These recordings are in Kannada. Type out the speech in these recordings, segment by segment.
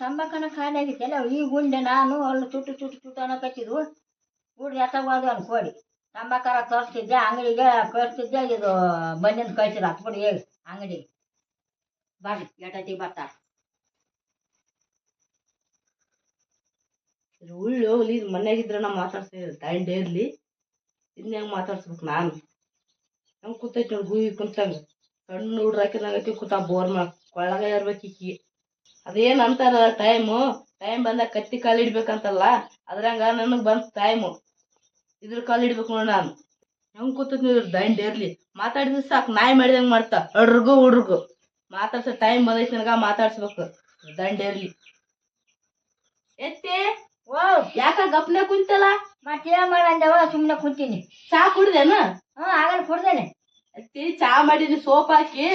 ತಂಬಾಕನ ಖಾಲಿ ಆಗಿತ್ತಲ್ಲ ಈ ಗುಂಡೆ ನಾನು ಅಲ್ಲಿ ಚುಟ್ಟು ಚುಟ್ಟು ಚುಟ್ಟು ಅನ್ನಕತ್ತಿದ್ವು ಹುಡ್ದು ಎತ್ತಬಾರ್ದು ಅನ್ಕೋಡಿ ತಂಬಾಕಾರ ತೋರಿಸ್ತಿದ್ದೆ, ಅಂಗಡಿಗೆ ಕಳಿಸ್ತಿದ್ದೆ, ಇದು ಬಂದಿಂದ ಕಳ್ಸಿರ ಹತ್ಬಿಡಿ ಹೇಳಿ ಅಂಗಡಿ ಬರ್ರಿ ಎಟತಿ ಬರ್ತಾ ಉಳ್ಳಿ ಹೋಗ್ಲಿ ಇದು ಮನೆಯಾಗಿದ್ರೆ ನಾವು ಮಾತಾಡ್ತೀನಿ ತಂಡೆ ಇರಲಿ. ಇನ್ನು ಹೆಂಗೆ ಮಾತಾಡ್ಸ್ಬೇಕು ನಾನು? ಹೆಂಗೆ ಕೂತೈತಿ ನೋಡಿ ಗುಯಿ ಕುಂತಂಗೆ. ಕಣ್ಣು ಹುಡ್ರ ಹಾಕಿದಂಗೈತಿ ಕೂತ ಬೋರ್ ಮಾಡಿ, ಕೊಳ್ಳಾಗ ಇರ್ಬೇಕು ಈಕಿ. ಅದೇನ್ ಅಂತಾರ ಟೈಮು ಟೈಮ್ ಬಂದಾಗ ಕತ್ತಿ ಕಾಲು ಇಡ್ಬೇಕಂತಲ್ಲ ಅದ್ರಂಗ ನನಗ್ ಬಂತ ಟೈಮು ಇದ್ರ ಕಾಲು ಇಡ್ಬೇಕು ನೋಡಿ ನಾನು. ಹೆಂಗ್ ನೋಡಿ ದಂಡ ಇರ್ಲಿ. ಮಾತಾಡಿದ್ರೆ ಸಾಕು ನಾಯಿ ಮಾಡಿದಂಗ್ ಮಾಡ್ತಾ. ಅಡ್ರಿಗೂ ಹುಡ್ರಿಗೂ ಮಾತಾಡ್ಸೋ ಟೈಮ್ ಬಂದೈತೆ ನನಗ ಮಾತಾಡ್ಸ್ಬೇಕು. ದಂಡ ಇರ್ಲಿ. ಎತ್ತಿ? ಓ ಯಾಕ ಗಪ್ನೆ ಕುಂತಲ್ಲ? ಮತ್ತೇನ್ ಮಾಡಂದವ ಸುಮ್ಮನೆ ಕುಂತೀನಿ. ಚಾ ಕುಡ್ದೇನ? ಹ್ಞೂ ಆಗಲ್ಲ ಕುಡ್ದೇನೆ. ಅತ್ತಿ ಚಾ ಮಾಡಿನಿ ಸೋಪ್ ಹಾಕಿ.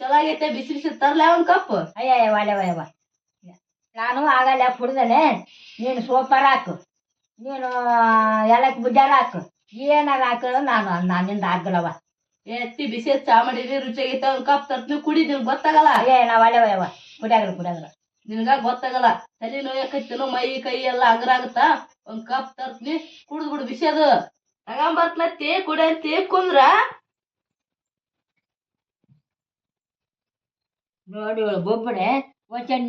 ಚಲೋ ಆಗೈತೆ ಬಿಸಿ ಬಿಸಿ ತರ್ಲ ಒಂದ್ ಕಪ್? ಅಯ್ಯ ಒಲೆ ಒಯ್ಯವ ನಾನು ಆಗಲ್ಲ ಕುಡ್ದೇನೆ. ನೀನು ಸೋಪಾರ ಹಾಕು. ನೀನು ಎಲ್ಲಕ್ಕೆ ಬುಡ್ಡಾರ ಹಾಕು. ಏನಾರ ಹಾಕೋ ನಾನು ನಾನಿಂದ ಆಗಲ್ಲವ ಎತ್ತಿ ಬಿಸಿ ಚಾ ಮಾಡಿನಿ ರುಚಿ ಆಗೈತೆ ಒಂದ್ ಕಪ್ ತರ್ತೀನಿ. ಕುಡಿ ನಿನ್ಗೆ ಗೊತ್ತಾಗಲ್ಲ. ಅಯ್ಯ ನಾ ಒಲೆ ಒಯ್ಯವ ಕುಡಿಯಾಗಲ್ಲ ಕುಡಿಯಾಗಲ್ಲ ನಿನ್ಗ ಗೊತ್ತಾಗಲ್ಲ. ತಲೆ ನೋಯಕೈತೇನೋ ಮೈ ಕೈ ಎಲ್ಲ ಅಗ್ರ ಆಗತ್ತ? ಒಂದ್ ಕಪ್ ತರ್ತೀನಿ. ಕುಡ್ದ್ ಬಿಡು ಬಿಸಿ ಅದು. ತಗೊಂಬರ್ತ್ನತ್ತಿ ಕುಡಿಯಂತಿ ಕುಂದ್ರ. ನೋಡಿ ಬೊಬ್ಬಡೆ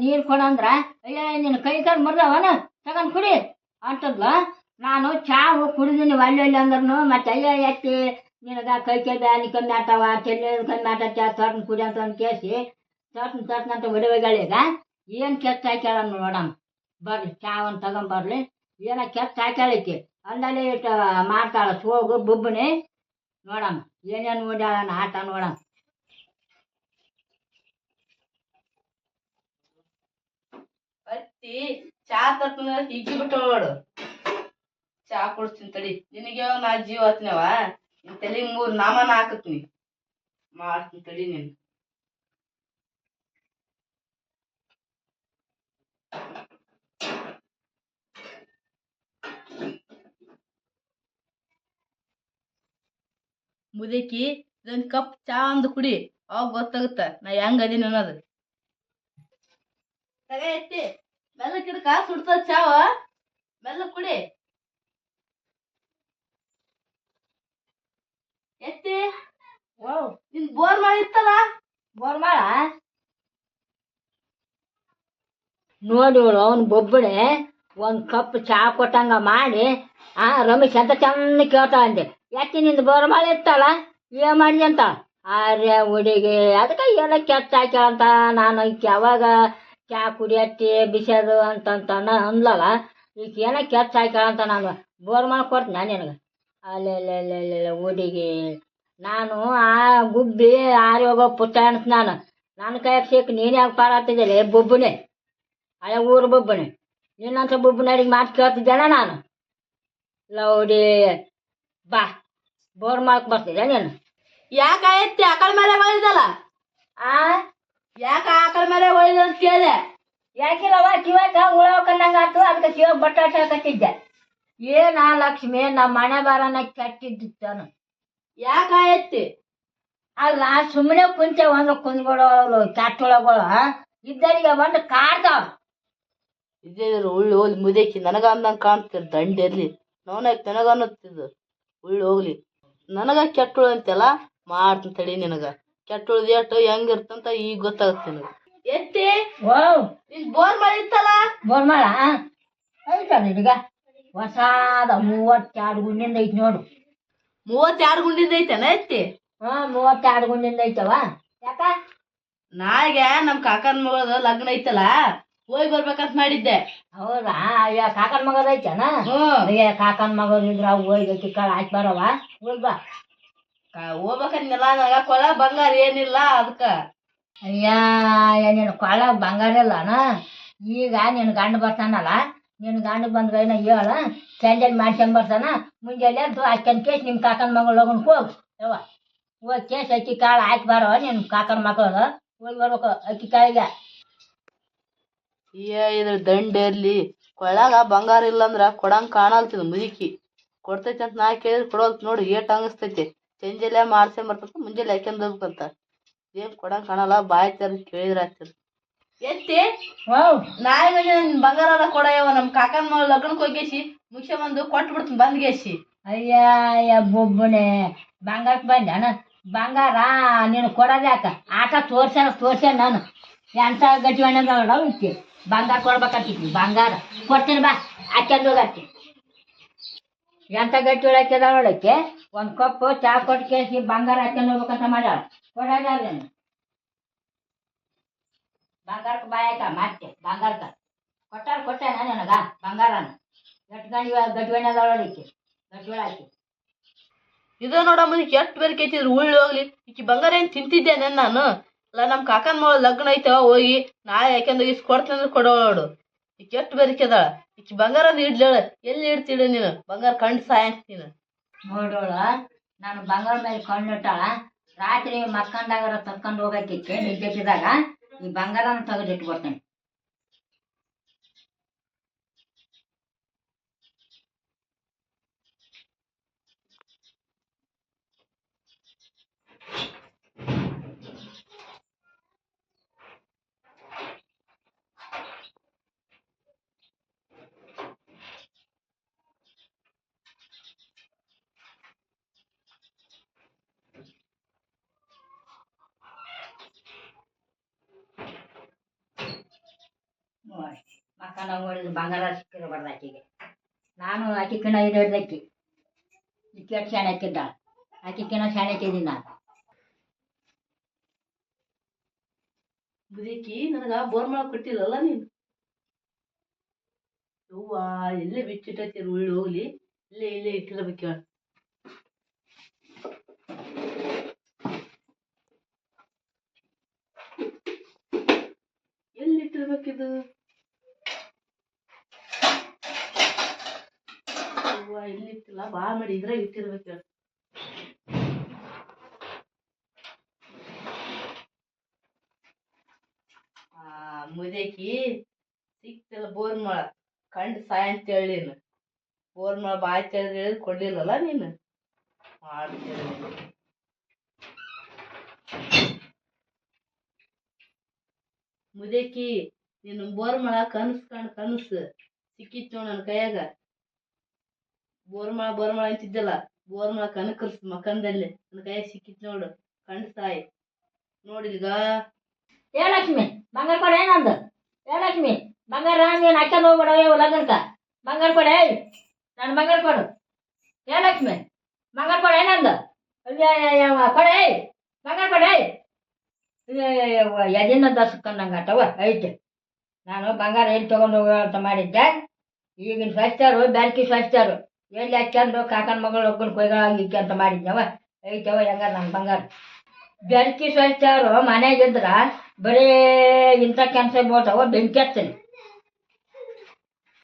ನೀರು ಕೊಡಂದ್ರ, ಅಯ್ಯ, ನಿನ್ನ ಕೈ ಕಾಲು ಮುರಿದವನ? ತಗೊಂಡು ಕುಡಿ ಅಂತದ್ಲ. ನಾನು ಚಾ ಕುಡಿದೀನಿ ಒಳ್ಳೆ ಒಳ್ಳೆ ಅಂದ್ರೂ ಮತ್ತೆ ಅಯ್ಯ, ಎತ್ತಿ, ನಿನಗ ಕೈ ಕೈ ಬ್ಯಾನಿ ಕಮ್ಮಿ ಆಟವ ಚೆಲ್ಲಿ ಕಮ್ಮಿ ಆಟತ್ತ ತರ್ನ ಕುಡಿ ಅಂತ ಒಂದು ಕೇಸಿ ತರ್ನ ತರ್ನ ಅಂತ ಒಡವೆಗಳೀಗ, ಏನು ಕೆತ್ತ ಹಾಕ್ಯಾಳ ನೋಡಮ್ಮ ಬರ್ರಿ, ಚಾ ಒಂದು ತಗೊಂಬರ್ಲಿ ಏನ ಕೆತ್ತ ಹಾಕ್ಯಾಳೈತಿ ಅಂದಲ್ಲಿ ಇಟ್ಟು, ಮಾಡ್ತಾಳ, ಸೋಗು, ಬುಬ್ಬಣಿ. ನೋಡಮ್ಮ ಏನೇನು ನೋಡ್ಯಾಳ ಆಟ ನೋಡಮ್ಮ ಅತ್ತಿ ಚಾ ತತ್ನ ಹಿಗ್ಗಿ ಬಿಟ್ಟು ಚಾ ಕುಡಿಸ್ತೀನಿ ತಡಿ. ನಿನಗೆ ನಾ ಜೀವ ಹತ್ನವ? ನಿನ್ ತಲೆ ಮೂರ್ ನಾಮನ ಹಾಕತ್ನಿ. ಮಾಡ್ತೀನಿ ತಡಿ ನೀನು. ಮುದಕಿ, ಇದೊಂದ್ ಕಪ್ ಚಾ ಒಂದು ಕುಡಿ. ಅವಾಗ ಗೊತ್ತಾಗುತ್ತ ನಾ ಹೆಂಗ್ ಅದೀನಿ ಅನ್ನೋದು. ಸರಿ ಎತ್ತಿ. ಮೆಲ್ಲ ಕಿಡಕ ಸುಡ್ತದ ಚಾವ ಮೆಲ್ಲ ಕುಡಿ. ಎತ್ತಿ. ನಿನ್ ಬೋರ್ ಮಾಡಿರ್ತಲ್ಲ ಬೋರ್ ಮಾಡ? ನೋಡಿ ನೋಡು ಅವನ್ ಬೊಬ್ಬಡೆ ಒಂದು ಕಪ್ ಚಾ ಕೊಟ್ಟಂಗ ಮಾಡಿ ಆ ರಮೇಶ್ ಅಂತ ಚೆಂದ ಕೇಳ್ತಾ ಅಂದೆ ಯಾಕೆ ಬೋರ್ ಮಾಡಿ ಇತ್ತಲ್ಲ? ಏನ್ ಮಾಡಿದೆ ಅಂತ? ಆರ್ಯ ಹುಡುಗಿ ಅದಕ್ಕೆ ಎಲ್ಲ ಕೆಟ್ಟ ಹಾಕ್ಯಾಳಂತ ನಾನು ಯಾವಾಗ ಚಾ ಕುಡಿಯತ್ತಿ ಬಿಸಿಯೋದು ಅಂತಂತ ಅಂದ್ಲಲ್ಲ ಈಗ ಏನೋ ಕೆಚ್ಚ ಹಾಕ್ಯಾಳಂತ ನಾನು ಬೋರ್ಮಾಳ ಕೊಡ್ತೀನಿ ನಿನಗೆ? ಅಲ್ಲೆಲ್ಲೆಲ್ಲೆಲ್ಲ ಹುಡುಗಿ ನಾನು ಆ ಗುಬ್ಬಿ ಆರಿ ಹೋಗೋ ಪುಟ್ಟ ಅನ್ಸ್ ನಾನು. ನನ್ನ ಕೈಯಾಗ ಸಿಕ್ಕ ನೀನು ಯಾಕೆ ಪಾರಾಗ್ತಿದ್ದೆ ಬೊಬ್ಬನೆ ಹಳೆ ಊರು ಬೊಬ್ಬನೆ. ನಿನ್ನಂತ ಬೊಬ್ಬನ ಅಡಿಗೆ ಮಾತು ಕೇಳ್ತಿದ್ದೇನ ನಾನು? ಲೌಡಿ ಬಾ ಬೋರ್ ಮಾಡ್ಕೊ ಬರ್ತಿದ್ದೆ ನೀನು? ಯಾಕೆ ಆಕಳ ಮೇಲೆ ಬಂದಿದ್ದಲ್ಲ ಆ? ಯಾಕ ಆಕಳ ಮೇಲೆ ಒಯ್ದು ಅಂತ ಕೇಳಿದೆ? ಯಾಕಿಲ್ಲವ ಕಿವಾಗ ಹುಳ ಕಂಡಂಗ ಆತು, ಅದಕ್ಕೆ ಕಿವಾಗ ಬಟಾಟ ಕಟ್ಟಿದ್ದೆ ಏನ ಲಕ್ಷ್ಮಿ ನಮ್ಮ ಮನೆ ಬಾರನ ಕೆಟ್ಟಿದ್ದಾನು ಯಾಕ ಎತ್ತಿ ಅಲ್ಲ ಸುಮ್ಮನೆ ಕುಂಚೆ ಒಂದು ಕುಂದ್ಬಿಡೋಳು ಕೆಟ್ಟೊಳಗಳು ಇದ್ದರಿಗೆ ಬಂದು ಕಾಡ್ತಾವ ಇದೇ ಉಳ್ಳಿ ಹೋಗ್ಲಿ, ಮುದೇಕಿ ನನಗ ಅಂದಂಗೆ ಕಾಣ್ತಿರ್ ದಂಡ ಇರ್ಲಿ. ನೋನಕ್ ನನಗ ಅನ್ನತ್ತಿದ್ದು ಉಳ್ಳಿ ಹೋಗ್ಲಿ. ನನಗ ಕೆಟ್ಟಳು ಅಂತೆಲ್ಲ ಮಾಡ್ತೀನಿ ತಡಿ ನಿನಗ. ಕೆಟ್ಟುಳ್ದು ಎಷ್ಟು ಹೆಂಗಿರ್ತಂತ ಈಗ ಗೊತ್ತಾಗತ್ತೆ ನಿನಗ ಎತ್ತಿ? ಓ ನಿನ್ ಬೋರ್ ಮಾಡಿತ್ತಲ್ಲ ಬೋರ್ಮಾಳ ಐತಲ್ಲ ಈಗ ಹೊಸಾದ ಮೂವತ್ತೆರಡು ಗುಂಡಿಂದ ಐತಿ ನೋಡು. ಮೂವತ್ತೆರಡು ಗುಂಡಿಂದ ಐತೆನ ಎತ್ತಿ? ಹಾ ಮೂವತ್ತೆರಡು ಗುಂಡಿಂದ ಐತವ. ಯಾಕ? ನಾಳೆಗೆ ನಮ್ ಕಾಕನ್ ಮಗಳದ ಲಗ್ನ ಐತಲ್ಲ ಹೋಗಿ ಬರ್ಬೇಕಂತ ಮಾಡಿದ್ದೆ. ಹೌದಾ? ಅಯ್ಯ ಕಾಕನ್ ಮಗದ ಐತನ? ಹ್ಮ್. ಕಾಕನ ಮಗದ ಇದ್ರ ಹೋಗಿ ಚಿಕ್ಕಳ ಹಾಕಿ ಬರವ ಹೋಗ್ ಬಾ. ಹೋಗ್ಬೇಕಂದಿಲ್ಲ ನನಗ ಕೊಳ ಬಂಗಾರ ಏನಿಲ್ಲ ಅದಕ್ಕ ಅಯ್ಯ ನೀನು ಕೊಳ ಬಂಗಾರ ಇಲ್ಲನ ಈಗ ನಿನ್ನ ಗಂಡ ಬರ್ತಾನಲ್ಲ, ನಿನ್ನ ಗಂಡ ಬಂದ್ರೈನ ಹೇಳ ಸಂಜೆ ಮಾಡ್ಕೊಂಡ್ ಬರ್ತಾನ, ಮುಂಜಾನೆ ಎದ್ದು ಹಾಕ್ಯಂದ್ ಕೇಸ್ ನಿಮ್ಮ ಕಾಕನ ಮಗಳು ಹೋಗನ್ ಹೋಗ್. ಯವ್ವ ಹೋಗಿ ಕೇಸ್ ಅಕ್ಕಿ ಕಾಳು ಹಾಕಿ ಬಾರೋ ನಿನ್ನ ಕಾಕನ ಮಗಳು ಹೋಗಿ ಬರ್ಬೇಕು ಅಕ್ಕಿ ಕಾಳಿಗೆ. ಏ ಇದ್ರ ದಂಡ ಇರ್ಲಿ. ಕೊಳ್ಳಾಗ ಬಂಗಾರ ಇಲ್ಲ ಅಂದ್ರ ಕೊಡಂಗ್ ಕಾಣಲ್ತಿದ್ ಮುದುಕಿ. ಕೊಡ್ತೈತಿ ಅಂತ ನಾ ಕೇಳಿದ್ರೆ ಕೊಡೋದ್ ನೋಡಿ ಏಟ್ ಅನಸ್ತೈತಿ ಸಂಜೆಲೆ ಮಾಡ್ಸ್ಕೊಂಡ್ ಬರ್ತಂತ ಮುಂಜಾನೆ ಹಾಕ್ಯಂದ್ ಹೋಗ್ಬೇಕಂತ. ಏನ್ ಕೊಡಂಗ್ ಕಾಣಲ್ಲ. ಬಾಯ್ ತೆರ್ದ್ ಕೇಳಿದ್ರೆ ಆಗ್ತದ ಎತ್ತಿ. ನಾಯಿ ನಾಳೆ ಬಗ್ಗೆ ನಿನ್ ಬಂಗಾರ ಕೊಡಯವ ನಮ್ ಕಾಕನ್ ಮಗ ಲಗ್ನಕ್ಕೆ ಹೋಗೇಸಿ ಮುಗ್ಸ ಬಂದು ಕೊಟ್ಟು ಬಿಡ್ತೀನಿ ಬಂದ್ಗೇಸಿ ಅಯ್ಯ ಅಯ್ಯ ಬೊಬ್ಬನೆ ಬಂಗಾರಕ್ಕೆ ಬಂದ ಬಂಗಾರ ನೀನು ಕೊಡೋದು ಯಾಕ ಆಟ ತೋರ್ಸ್ಯಾನ ತೋರ್ಸ್ಯಾನ ನಾನು. ಎಂಥ ಗಟ್ಟಿ ಹಣ್ಣದ ಇಕ್ಕಿ ಬಂಗಾರ ಕೊಡ್ಬೇಕಂತಿದ್ವಿ ಬಂಗಾರ. ಕೊಡ್ತೀನಿ ಬಾ. ಹಾಕ್ಯಂದು ಎಂತ ಎಂಥ ಗಟ್ಟಿ ಒಳಕ್ಕೆ ಒಳಕ್ಕೆ ಒಂದು ಕಪ್ ಚಾ ಕೊಟ್ಟು ಕೇಸಿ ಬಂಗಾರ ಹಾಕೊಂಡು ಹೋಗ್ಬೇಕಂತ ಮಾಡ್ಯಾಳ. ಕೊಡೋದೇನು ಬಂಗಾರಕ್ಕೆ ಬಾಯಕ ಮತ್ತೆ ಬಂಗಾರಕ್ಕೆ. ಕೊಟ್ಟಾರ ಕೊಟ್ಟೇನ ನನಗ? ಬಂಗಾರನ? ಗಟ್ಟಿ ಗಟ್ಟಿ ಹಣ್ಣದ ಒಳಕ್ಕೆ ಹಾಕಿ ಇದು ನೋಡಮ್ಮ ನೀ ಎಷ್ಟು ಬೇರೆ ಕೇಳ್ತಿದ್ರು ಉಳ್ಳಿ ಹೋಗ್ಲಿ. ಈಕಿ ಬಂಗಾರ ಏನ್ ತಿಂತಿದ್ದೇನೆ ನಾನು? ಅಲ್ಲ ನಮ್ಮ ಕಾಕನ್ ಮಗಳ ಲಗ್ನ ಐತವ ಹೋಗಿ ನಾಳೆ ಯಾಕೆಂದ್ರೆ ಇಸ್ ಕೊಡ್ತಂದ್ರೆ ಕೊಡೋಳ ನೋಡು. ಈಕಿ ಎಷ್ಟು ಬೆರಿಕೆದಾಳ ಈಕಿ ಬಂಗಾರ ಇಡ್ಲೇಳ ಎಲ್ಲಿ ಇಡ್ತಿಡ ನೀನು? ಬಂಗಾರ ಕಂಡು ಸಾಯಂತ ನೀನು. ನೋಡೋಳ ನಾನು ಬಂಗಾರ ಮೇಲೆ ಕಣ್ಣಿಟ್ಟಾಳ ರಾತ್ರಿ ಮಕ್ಕಂಡಾಗರ ತಕ್ಕೊಂಡು ಹೋಗಕ್ಕೆ ನಿದ್ದೆಸಿದಾಗ ಈ ಬಂಗಾರನ ತೆಗೆದಿಟ್ಟು ನೋಡಿ ಬಂಗಾರ ನೋಡಿದ್ರೆ ಬಂಗಾರ ಸಿಕ್ಕಿರಬಾರ್ದು ಆಕೆಗೆ. ನಾನು ಆಕೆ ಕಿಣ ಇದು ಹಿಡ್ದಕ್ಕಿ ಇಕ್ಕೆ ಶಾಣೆ ಹಾಕಿದ್ದ. ಆಕೆ ಕಿಣ ಶಾಣೆ ಹಾಕಿದ್ದೀನಿ ನಾನು. ಮುದುಕಿ ನನಗ ಬೋರ್ಮಳ ಕೊಟ್ಟಿಲ್ಲಲ್ಲ ನೀನು? ಹೂವ ಎಲ್ಲೇ ಬಿಚ್ಚಿಟ್ಟೈತಿ ಉಳ್ಳಿ ಹೋಗ್ಲಿ. ಇಲ್ಲೇ ಇಲ್ಲೇ ಇಟ್ಟಿರ್ಬೇಕು ಹೇಳ. ಎಲ್ಲಿ ಇಟ್ಟಿರ್ಬೇಕಿದು? ಹೂವ ಇಲ್ಲಿ ಇಟ್ಟಿಲ್ಲ, ಬಾ ಮಾಡಿ ಇದ್ರಾಗ ಇಟ್ಟಿರ್ಬೇಕು ಆ, ಮುದೇಕಿ ಸಿಕ್ತಿಲ್ಲ ಬೋರ್ಮಳ. ಕಂಡು ಸಾಯ ಅಂತ ಹೇಳಿನ ಬೋರ್ ಬೋರ್ಮಳ ಬಾಯ್ ತೆಳ್ದು ಹೇಳಿದ್ ಕೊಡ್ಲಿಲ್ಲಲ್ಲ ನೀನು? ಮಾಡ್ತೀನಿ. ಮುದೇಕಿ, ನೀನು ಬೋರ್ಮಳ ಕನಸು ಕಂಡು ಕನಸು ಸಿಕ್ಕಿತ್ತು ನನ್ನ ಕೈಯಾಗ. ಬೋರ್ಮಳ ಬೋರ್ಮಳ ಅಂತಿದ್ದಲ್ಲ. ಬೋರ್ಮಳ ಕನಕರ್ಸ್ ಮಕಂದಲ್ಲಿ ನನ್ನ ಕೈ ಸಿಕ್ಕಿತ್ತು ನೋಡು. ಕಣ್ಣು ನೋಡಿಲ್ಗ ಏ ಲಕ್ಷ್ಮಿ, ಬಂಗಾರ ಕೊಡ ಏನಂದ ಏ ಲಕ್ಷ್ಮಿ, ಬಂಗಾರ ನೀನು ಅಕ್ಕ ಹೋಗ್ಬೇಡ ಲಗ್ನಕ್ಕ ಬಂಗಾರ ಕೊಡ, ಏಯ್. ನಾನು ಬಂಗಾರ ಕೊಡು. ಏ ಲಕ್ಷ್ಮಿ, ಬಂಗಾರ ಕೊಡ ಏನಂದು ಕೊಡ, ಏಯ್. ಬಂಗಾರ ಕೊಡ, ಏಯ್. ಎದಿನ ದಸ್ಕೊಂಡಂಗೆ ಆಟವ ಐತೆ ನಾನು ಬಂಗಾರ ಏನು ತೊಗೊಂಡು ಹೋಗೋ ಅಂತ ಮಾಡಿದ್ದೆ. ಈಗಿನ ಸ್ವಚ್ಛರು ಬ್ಯಾಂಕಿ ಸ್ವಚ್ಛರು. ಎಲ್ಲಿ ಹಾಕ್ಯಂಡು ಕಾಕನ ಮಗಳು ಒಬ್ಬನ ಕೊಯ್ಗಳಾಗಿ ಇಕ್ಕಂತ ಮಾಡಿದ್ನವ. ಐತವ ಹೆಂಗಾರ ನನ್ನ ಬಂಗಾರ. ಬೆಂಕಿ ಸ್ವಚ್ಛರು ಮನೆಗಿದ್ರ ಬರೀ ಇಂಥ ಕೆಲಸ ಬೋತಾವ ಬೆಂಕಿ ಹಚ್ತೀನಿ